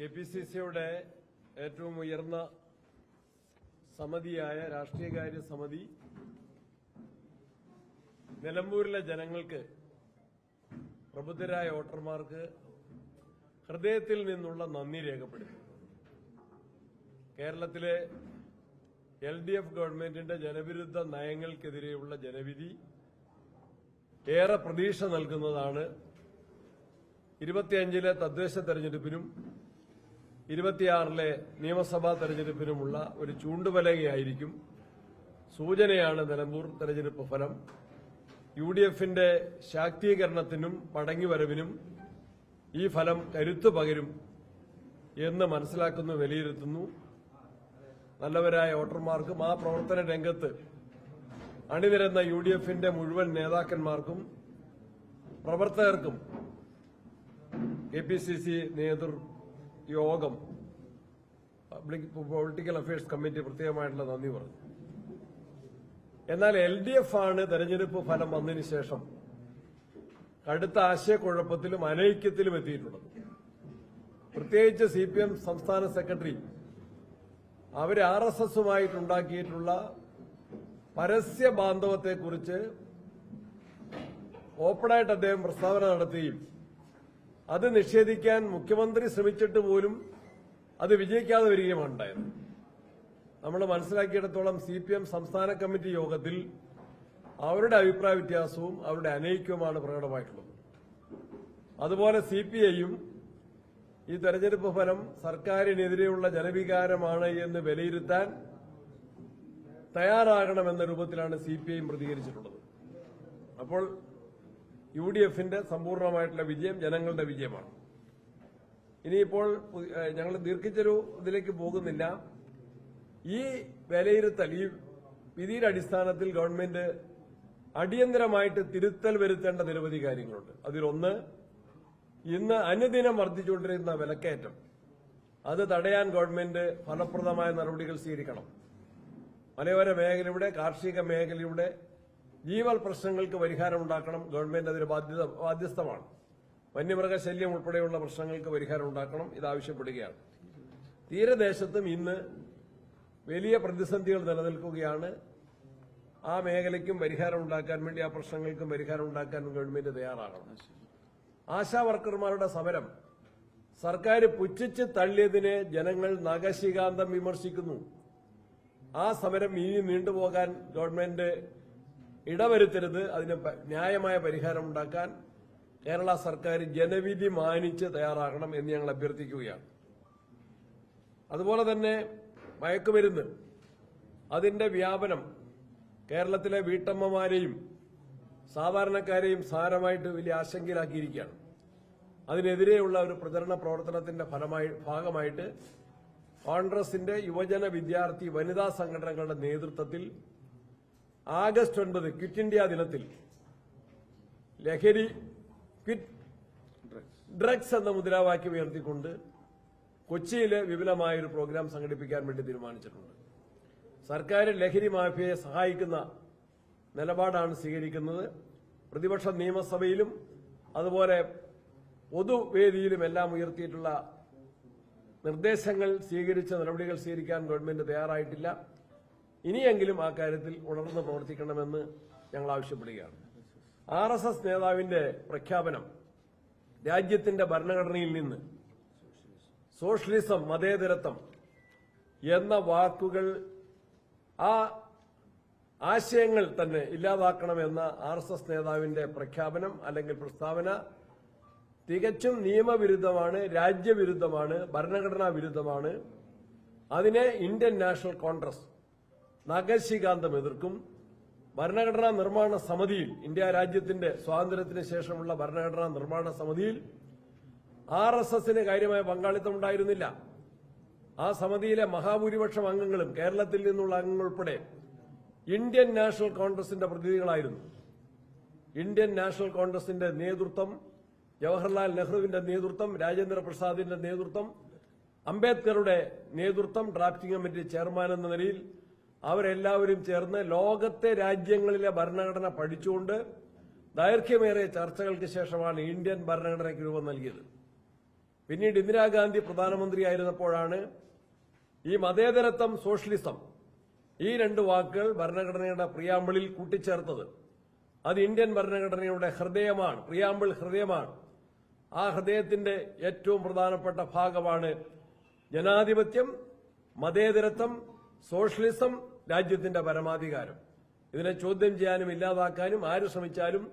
K P C സിയുടെ ഏറ്റവും ഉയർന്ന സമിതിയായ രാഷ്ട്രീയകാര്യ സമിതി നിലമ്പൂരിലെ ജനങ്ങൾക്ക് പ്രബുദ്ധരായ വോട്ടർമാർക്ക് ഹൃദയത്തിൽ നിന്നുള്ള നന്ദി രേഖപ്പെടുത്തി. കേരളത്തിലെ എൽ ഡി എഫ് ഗവൺമെന്റിന്റെ ജനവിരുദ്ധ നയങ്ങൾക്കെതിരെയുള്ള ജനവിധി ഏറെ പ്രതീക്ഷ നൽകുന്നതാണ്. ഇരുപത്തിയഞ്ചിലെ തദ്ദേശ തെരഞ്ഞെടുപ്പിനും ഇരുപത്തിയാറിലെ നിയമസഭാ തെരഞ്ഞെടുപ്പിനുമുള്ള ഒരു ചൂണ്ടുവലകയായിരിക്കും സൂചനയാണ് നിലമ്പൂർ തെരഞ്ഞെടുപ്പ് ഫലം. യു ഡി എഫിന്റെ ശാക്തീകരണത്തിനും മടങ്ങിവരവിനും ഈ ഫലം കരുത്തു പകരും എന്ന് മനസ്സിലാക്കുന്നു വിലയിരുത്തുന്നു. നല്ലവരായ വോട്ടർമാർക്കും ആ പ്രവർത്തന രംഗത്ത് അണിനിരന്ന യു ഡി എഫിന്റെ മുഴുവൻ നേതാക്കന്മാർക്കും പ്രവർത്തകർക്കും കെ പി സി സി നേതൃ യോഗം പബ്ലിക് പൊളിറ്റിക്കൽ അഫയേഴ്സ് കമ്മിറ്റി പ്രത്യേകമായിട്ടുള്ള നന്ദി പറഞ്ഞു. എന്നാൽ എൽ ഡി എഫ് ആണ് തെരഞ്ഞെടുപ്പ് ഫലം വന്നതിന് ശേഷം കടുത്ത ആശയക്കുഴപ്പത്തിലും അനൈക്യത്തിലും എത്തിയിട്ടുള്ളത്. പ്രത്യേകിച്ച് സി പി എം സംസ്ഥാന സെക്രട്ടറി അവർ ആർ എസ് എസുമായിട്ടുണ്ടാക്കിയിട്ടുള്ള പരസ്യ ബാന്ധവത്തെക്കുറിച്ച് ഓപ്പണായിട്ട് അദ്ദേഹം പ്രസ്താവന നടത്തുകയും അത് നിഷേധിക്കാൻ മുഖ്യമന്ത്രി ശ്രമിച്ചിട്ട് പോലും അത് വിജയിക്കാതെ വരികയുമാണ് ഉണ്ടായത്. നമ്മൾ മനസ്സിലാക്കിയിടത്തോളം സി പി എം സംസ്ഥാന കമ്മിറ്റി യോഗത്തിൽ അവരുടെ അഭിപ്രായ വ്യത്യാസവും അവരുടെ അനൈക്യവുമാണ് പ്രകടമായിട്ടുള്ളത്. അതുപോലെ സി പി ഐയും ഈ തെരഞ്ഞെടുപ്പ് ഫലം സർക്കാരിനെതിരെയുള്ള ജനവികാരമാണ് എന്ന് വിലയിരുത്താൻ തയ്യാറാകണമെന്ന രൂപത്തിലാണ് സി പി ഐ പ്രതികരിച്ചിട്ടുള്ളത്. അപ്പോൾ യു ഡി എഫിന്റെ സമ്പൂർണമായിട്ടുള്ള വിജയം ജനങ്ങളുടെ വിജയമാണ്. ഇനിയിപ്പോൾ ഞങ്ങൾ ദീർഘിച്ചൊരു ഇതിലേക്ക് പോകുന്നില്ല. ഈ വിലയിരുത്തൽ ഈ വിധിയുടെ അടിസ്ഥാനത്തിൽ ഗവൺമെന്റ് അടിയന്തരമായിട്ട് തിരുത്തൽ വരുത്തേണ്ട നിരവധി കാര്യങ്ങളുണ്ട്. അതിലൊന്ന് ഇന്ന് അനുദിനം വർദ്ധിച്ചുകൊണ്ടിരിക്കുന്ന വിലക്കയറ്റം. അത് തടയാൻ ഗവൺമെന്റ് ഫലപ്രദമായ നടപടികൾ സ്വീകരിക്കണം. മലയോര മേഖലയുടെ കാർഷിക മേഖലയുടെ ജീവൽ പ്രശ്നങ്ങൾക്ക് പരിഹാരമുണ്ടാക്കണം ഗവൺമെന്റ് അതിന് ബാധ്യത ബാധ്യസ്ഥമാണ്. വന്യമൃഗശല്യം ഉൾപ്പെടെയുള്ള പ്രശ്നങ്ങൾക്ക് പരിഹാരം ഉണ്ടാക്കണം. ഇത് ആവശ്യപ്പെടുകയാണ്. തീരദേശത്തും ഇന്ന് വലിയ പ്രതിസന്ധികൾ നിലനിൽക്കുകയാണ്. ആ മേഖലയ്ക്കും പരിഹാരം ഉണ്ടാക്കാൻ വേണ്ടി ആ പ്രശ്നങ്ങൾക്കും പരിഹാരം ഉണ്ടാക്കാൻ ഗവൺമെന്റ് തയ്യാറാകണം. ആശാ വർക്കർമാരുടെ സമരം സർക്കാർ പുച്ഛിച്ച് തള്ളിയതിനെ ജനങ്ങൾ നഖശികാന്തം വിമർശിക്കുന്നു. ആ സമരം ഇനി നീണ്ടുപോകാൻ ഗവൺമെന്റ് ഇടവരുത്തരുത്. അതിന് ന്യായമായ പരിഹാരം ഉണ്ടാക്കാൻ കേരള സർക്കാർ ജനവിധി മാനിച്ച് തയ്യാറാകണം എന്ന് ഞങ്ങൾ അഭ്യർത്ഥിക്കുകയാണ്. അതുപോലെ തന്നെ മയക്കുമരുന്ന്. അതിന്റെ വ്യാപനം കേരളത്തിലെ വീട്ടമ്മമാരെയും സാധാരണക്കാരെയും സാരമായിട്ട് വലിയ ആശങ്കയിലാക്കിയിരിക്കുകയാണ്. അതിനെതിരെയുള്ള ഒരു പ്രചരണ പ്രവർത്തനത്തിന്റെ ഫലമായി ഭാഗമായിട്ട് കോൺഗ്രസിന്റെ യുവജന വിദ്യാർത്ഥി വനിതാ സംഘടനകളുടെ നേതൃത്വത്തിൽ ആഗസ്റ്റ് ഒൻപത് ക്വിറ്റ് ഇന്ത്യ ദിനത്തിൽ ലഹരി ക്വിറ്റ് ഡ്രഗ്സ് എന്ന മുദ്രാവാക്യം ഉയർത്തിക്കൊണ്ട് കൊച്ചിയിൽ വിപുലമായ ഒരു പ്രോഗ്രാം സംഘടിപ്പിക്കാൻ വേണ്ടി തീരുമാനിച്ചിട്ടുണ്ട്. സർക്കാർ ലഹരി മാഫിയയെ സഹായിക്കുന്ന നിലപാടാണ് സ്വീകരിക്കുന്നത്. പ്രതിപക്ഷ നിയമസഭയിലും അതുപോലെ പൊതുവേദിയിലും എല്ലാം ഉയർത്തിയിട്ടുള്ള നിർദ്ദേശങ്ങൾ സ്വീകരിച്ച നടപടികൾ സ്വീകരിക്കാൻ ഗവൺമെന്റ് തയ്യാറായിട്ടില്ല. ഇനിയെങ്കിലും ആ കാര്യത്തിൽ ഉണർന്ന് പ്രവർത്തിക്കണമെന്ന് ഞങ്ങൾ ആവശ്യപ്പെടുകയാണ്. ആർ എസ് എസ് നേതാവിന്റെ പ്രഖ്യാപനം രാജ്യത്തിന്റെ ഭരണഘടനയിൽ നിന്ന് സോഷ്യലിസം മതേതരത്വം എന്ന വാക്കുകൾ ആ ആശയങ്ങൾ തന്നെ ഇല്ലാതാക്കണമെന്ന ആർ എസ് എസ് നേതാവിന്റെ പ്രഖ്യാപനം അല്ലെങ്കിൽ പ്രസ്താവന തികച്ചും നിയമവിരുദ്ധമാണ് രാജ്യവിരുദ്ധമാണ് ഭരണഘടനാ വിരുദ്ധമാണ് അതിനെ ഇന്ത്യൻ നാഷണൽ കോൺഗ്രസ് നഗശികാന്തം എതിർക്കും ഭരണഘടനാ നിർമ്മാണ സമിതിയിൽ ഇന്ത്യ രാജ്യത്തിന്റെ സ്വാതന്ത്ര്യത്തിന് ശേഷമുള്ള ഭരണഘടനാ നിർമ്മാണ സമിതിയിൽ ആർ എസ് എസിന് കാര്യമായ പങ്കാളിത്തം ഉണ്ടായിരുന്നില്ല ആ സമിതിയിലെ മഹാഭൂരിപക്ഷം അംഗങ്ങളും കേരളത്തിൽ നിന്നുള്ള അംഗങ്ങൾ ഉൾപ്പെടെ ഇന്ത്യൻ നാഷണൽ കോൺഗ്രസിന്റെ പ്രതിനിധികളായിരുന്നു. ഇന്ത്യൻ നാഷണൽ കോൺഗ്രസിന്റെ നേതൃത്വം ജവഹർലാൽ നെഹ്റുവിന്റെ നേതൃത്വം രാജേന്ദ്ര പ്രസാദിന്റെ നേതൃത്വം അംബേദ്കറുടെ നേതൃത്വം ഡ്രാഫ്റ്റിംഗ് കമ്മിറ്റി ചെയർമാൻ എന്ന നിലയിൽ അവരെല്ലാവരും ചേർന്ന് ലോകത്തെ രാജ്യങ്ങളിലെ ഭരണഘടന പഠിച്ചുകൊണ്ട് ദൈർഘ്യമേറിയ ചർച്ചകൾക്ക് ശേഷമാണ് ഇന്ത്യൻ ഭരണഘടനയ്ക്ക് രൂപം നൽകിയത്. പിന്നീട് ഇന്ദിരാഗാന്ധി പ്രധാനമന്ത്രിയായിരുന്നപ്പോഴാണ് ഈ മതേതരത്വം സോഷ്യലിസം ഈ രണ്ട് വാക്കുകൾ ഭരണഘടനയുടെ പ്രിയാമ്പിളിൽ കൂട്ടിച്ചേർത്തത്. അത് ഇന്ത്യൻ ഭരണഘടനയുടെ ഹൃദയമാണ് പ്രിയാമ്പിൾ ഹൃദയമാണ്. ആ ഹൃദയത്തിന്റെ ഏറ്റവും പ്രധാനപ്പെട്ട ഭാഗമാണ് ജനാധിപത്യം മതേതരത്വം സോഷ്യലിസം രാജ്യത്തിന്റെ പരമാധികാരം. ഇതിനെ ചോദ്യം ചെയ്യാനും ഇല്ലാതാക്കാനും ആര് ശ്രമിച്ചാലും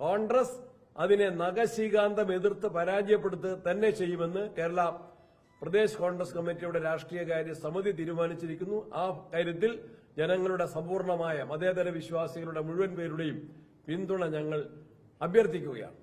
കോൺഗ്രസ് അതിനെ നഖശീകാന്തം എതിർത്ത് പരാജയപ്പെടുത്തുക തന്നെ ചെയ്യുമെന്ന് കേരള പ്രദേശ് കോൺഗ്രസ് കമ്മിറ്റിയുടെ രാഷ്ട്രീയകാര്യ സമിതി തീരുമാനിച്ചിരിക്കുന്നു. ആ കാര്യത്തിൽ ജനങ്ങളുടെ സമ്പൂർണമായ മതേതര വിശ്വാസികളുടെ മുഴുവൻ പേരുടെയും പിന്തുണ ഞങ്ങൾ അഭ്യർത്ഥിക്കുകയാണ്.